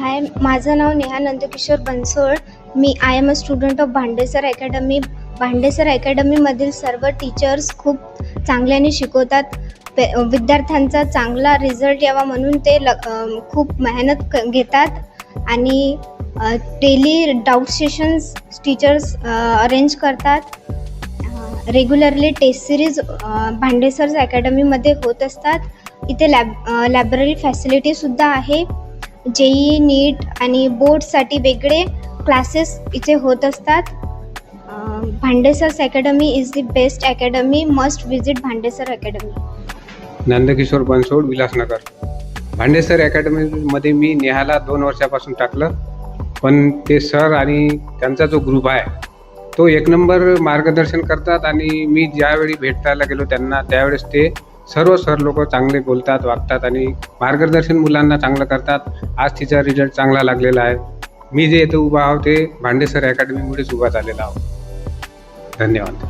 हाय माझं नाव नेहा नंदकिशोर बनसोड मी I am a student of Bhandesar academy Bhandesar अकॅडमीमधील सर्व टीचर्स खूप चांगल्याने शिकवतात. पे विद्यार्थ्यांचा चांगला रिझल्ट यावा म्हणून ते ल खूप मेहनत क घेतात. आणि daily doubt sessions teachers arrange करतात. रेग्युलरली टेस्ट सिरीज भांडेसर्स अकॅडमीमध्ये होत असतात. इथे लॅब लायब्ररी फॅसिलिटीसुद्धा आहे. जेई नीट आणि बोर्डसाठी वेगळे क्लासेस इथे होत असतात. Bhandesar Bhandesar's academy is the best academy must visit Bhandesar academy. Nandkishor Bansod Vilasnagar. Bhandesar अकॅडमीमध्ये मी नेहाला दोन वर्षापासून टाकलं पण ते सर आणि त्यांचा जो ग्रुप आहे तो एक नंबर मार्गदर्शन करतात आणि मी ज्यावेळी भेटायला गेलो त्यांना त्यावेळेस ते सर्व सर लोक चांगले बोलतात वागतात आणि मार्गदर्शन मुलांना चांगलं करतात. आज तिचा रिझल्ट चांगला लागलेला आहे. मी जे इथे उभा आहो ते भांडेसर अकॅडमीमुळेच उभा झालेला आहो. धन्यवाद.